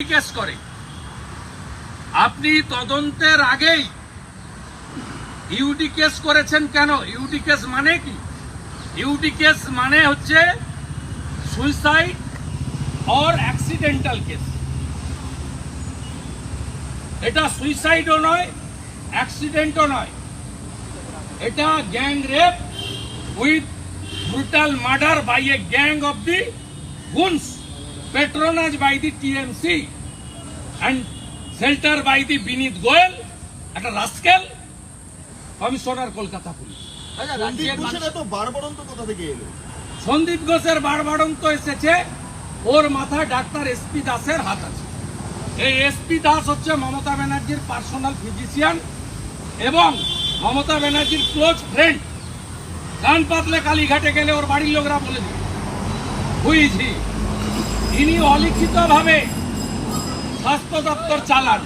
Case করে, আপনি তদন্তের আগেই ইউডি কেস করেছেন কেন? ইউডি কেস মানে কি? ইউডি কেস মানে হচ্ছে সুইসাইড অর অ্যাক্সিডেন্টাল কেস। এটা সুইসাইডও নয়, অ্যাক্সিডেন্টও নয়। এটা gang rape with brutal murder by a gang of the goons patronized by the TMC and shelter by the Vineet Goyal একটা rascal commissioner Kolkata police. Sandip ঘোষের এত বারবারন্ত কোথা থেকে এলো? সন্দীপ ঘোষের বারবারন্ত এসেছে ওর মাথায় ডাক্তার এসপি দাসের হাত আছে। এই এসপি দাস হচ্ছে মমতা ব্যানার্জির পার্সোনাল ফিজিশিয়ান এবং মমতা ব্যানার্জির ক্লোজ ফ্রেন্ড কান পাতলে কালীঘাটে গেলে ওর বাড়ির লোকরা বলে দিবে। বুঝছি ইনি অলিখিতভাবে স্বাস্থ্য দপ্তর চালান,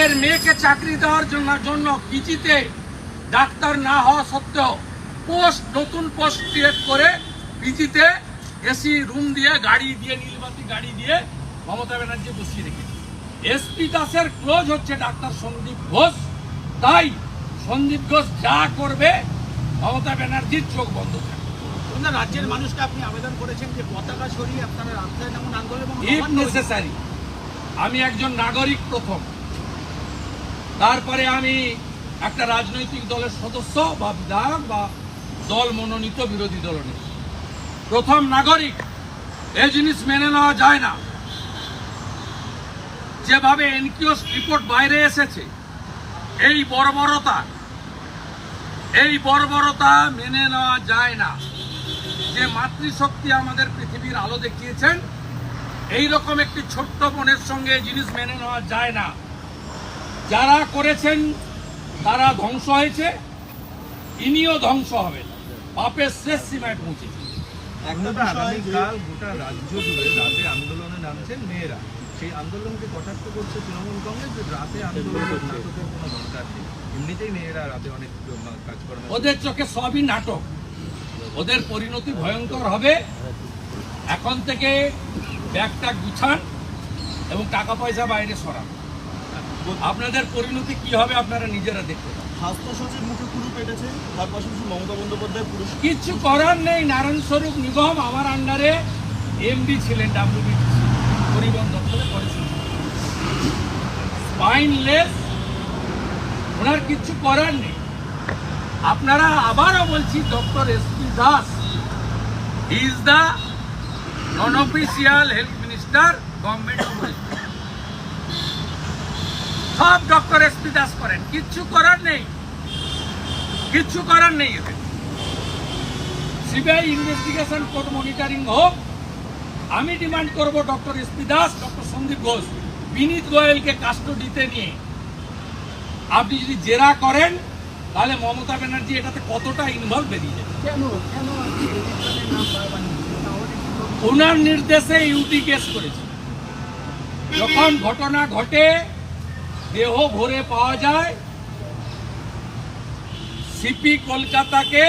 এর মেয়েকে চাকরি দেওয়ার জন্য পিজিতে ডাক্তার না হওয়া সত্ত্বেও পোস্ট নতুন পোস্ট ক্রিয়েট করে পিজিতে এসি রুম দিয়ে গাড়ি দিয়ে নীলবাতি গাড়ি দিয়ে মমতা ব্যানার্জি বসিয়ে রেখেছে। এসপি দাসের ক্লোজ হচ্ছে ডাক্তার সন্দীপ ঘোষ। তাই সন্দীপ ঘোষ যা করবে মমতা ব্যানার্জির চোখ বন্ধ থাকবে। না রাজ্যের মানুষকে আপনি আবেদন করেছেন যে পতাকা সরিয়ে আপনারা রাস্তায় যেমন আন্দোলন এবং ইফ নেসেসারি আমি একজন নাগরিক প্রথম। তারপরে আমি একটা রাজনৈতিক দলের সদস্য বা বিধায়ক বা দল মনোনীত বিরোধী দলনেতা প্রথম নাগরিক এই জিনিস মেনে নেওয়া যায় না। যেভাবে এনকিওস রিপোর্ট বাইরে এসেছে এই বর্বরতা এই বর্বরতা মেনে নেওয়া যায় না। যে মাতৃশক্তি আমাদের পৃথিবীর আলো দেখিয়েছেন এই রকম একটি ছোট্ট বোনের সঙ্গে জিনিস মেনে নেওয়া যায় না। যারা করেছেন তারা ধ্বংস হয়েছে ইনিও ধ্বংস হবেন পাপের শেষ সীমায় পৌঁছেছে। আগামীকাল গোটা রাজ্য জুড়ে রাতে আন্দোলনে নামছেন মেয়েরা। সেই আন্দোলনকে কটাক্ষ করছে তৃণমূল কংগ্রেস যে রাতে আন্দোলনের নাটকের কোনো দরকার নেই। এমনিতেই মেয়েরা রাতে অনেক কাজ ওদের চোখে সবই নাটক। ওদের পরিণতি ভয়ঙ্কর হবে। এখন থেকে ব্যাগটা গুছান এবং টাকা পয়সা বাইরে সরান। আপনাদের পরিণতি কি হবে আপনারা নিজেরা দেখতে স্বাস্থ্য সচিব মুখে কুরু পেটেছে তার পাশাপাশি মমতা বন্দ্যোপাধ্যায় পুরুষ। কিচ্ছু করার নেই নারায়ণ স্বরূপ নিগম আমার আন্ডারে এমডি ছিলেন পরিবহন দপ্তরে করেছেন স্পাইনলেস ওনার কিচ্ছু করার নেই। আপনারা আবারও বলছি, doctor S P Das. Is the non official health minister government of west সব ডক্টর এস পি দাস করেন, কিচ্ছু করার নেই। কিচ্ছু করার নেই এদের সিবিআই ইনভেস্টিগেশন কোর্ট মনিটরিং হোক। আমি ডিমান্ড করব doctor S P Das, doctor Sandip Ghosh. Vineet গোয়েলকে কাস্টডিতে নিয়ে। আপনি যদি জেরা করেন তাহলে মমতা ব্যানার্জি এটাতে কতটা ইনভলভ বেরিয়ে যাবে? ওনার নির্দেশে ইউটি কেস করেছে। যখন ঘটনা ঘটে দেহ ভরে পাওয়া যায় সিপি কলকাতাকে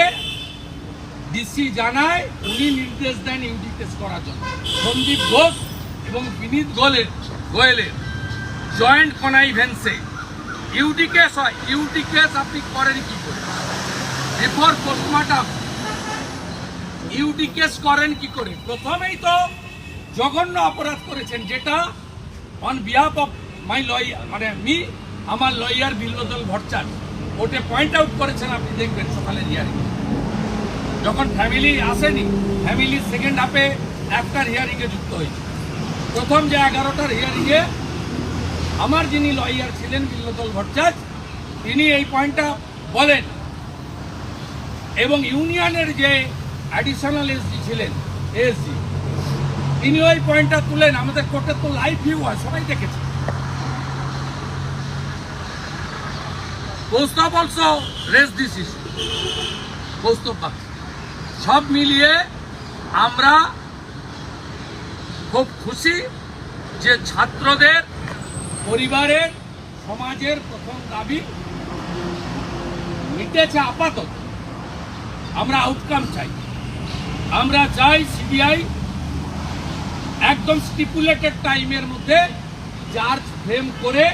ডিসি জানায় উনি নির্দেশ দেন ইউটি কেস করার জন্য। সন্দীপ ঘোষ এবং বিনীত গোয়েলের গোয়েলের জয়েন্ট কনাইভেন্সে ইউটি কেস হয় ইউটি কেস আপনি করেন কি করে? বিফোর পোস্টমর্টম ইউডি কেস করেন কি করে? প্রথমেই তো জঘন্য অপরাধ করেছেন, যেটা on behalf of my lawyer মানে মি আমার লয়ার বিল্লদল ভট্টাচার্য। ওটে পয়েন্ট আউট করেছেন, আপনি দেখবেন সকালে হিয়ারিং যখন ফ্যামিলি আসেনি ফ্যামিলি সেকেন্ড হাফে একটার হিয়ারিংয়ে যুক্ত হয়েছে। প্রথম যে এগারোটার হিয়ারিংয়ে আমার যিনি লয়ার ছিলেন বিল্লদল ভট্টাচার্য, তিনি এই পয়েন্টটা বলেন। এবং ইউনিয়নের যে অ্যাডিশনাল এসডি ছিলেন এসডি তিনি ওই পয়েন্টটা তুলেন। আমাদের কোর্টের তো লাইভ ভিউ হয়, সবাই দেখেছে। Kaustav also raise this issue bug সব মিলিয়ে আমরা খুব খুশি যে ছাত্রদের পরিবারের, সমাজের প্রথম দাবি মিটেছে আপাতত। আমরা আউটকাম চাই। আমরা চাই সিবিআই একদম স্টিপুলেটেড টাইমের মধ্যে চার্জ ফ্রেম করে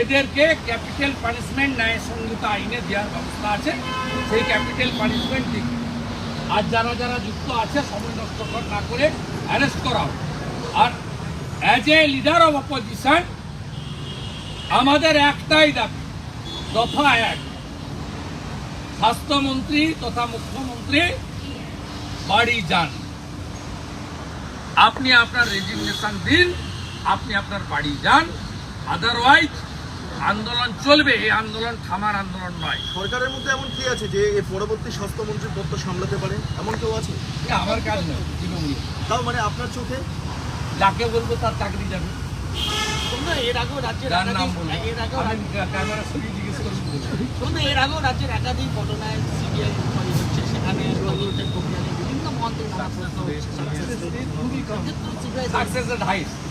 এদেরকে ক্যাপিটাল পানিশমেন্ট ন্যায় সংহিতা আইনে দেওয়ার ব্যবস্থা আছে। সেই ক্যাপিটাল পানিশমেন্ট আর যারা যারা যুক্ত আছে, সময় নষ্ট না করে অ্যারেস্ট করাও আর as a leader of opposition আমাদের একটাই দাবি দফা এক। স্বাস্থ্যমন্ত্রী তথা মুখ্যমন্ত্রী বাড়ি যান। আপনি আপনার রেজিগনেশন দিন আপনি আপনার বাড়ি যান। আদারওয়াইজ আন্দোলন চলবে এই আন্দোলন থামার আন্দোলন নয়। সরকারের মধ্যে এমন কি আছে যে পরবর্তী স্বাস্থ্যমন্ত্রী পদটা সামলাতে পারে? এমন কেউ আছে? আমার কাজ নয় তাও মানে আপনার চোখে? যাকে বলব তার চাকরি যাবে। এর আগেও রাজ্যের এর আগেও ক্যামেরা সরিয়ে জিজ্ঞেস করব। তোমরা এর আগেও রাজ্যের একাধিক ঘটনায় সিবিআই ইনকোয়ারি হচ্ছে। সেখানে তদন্তের প্রক্রিয়া বিভিন্ন মন্ত্রী সাকসেস হাইস্ট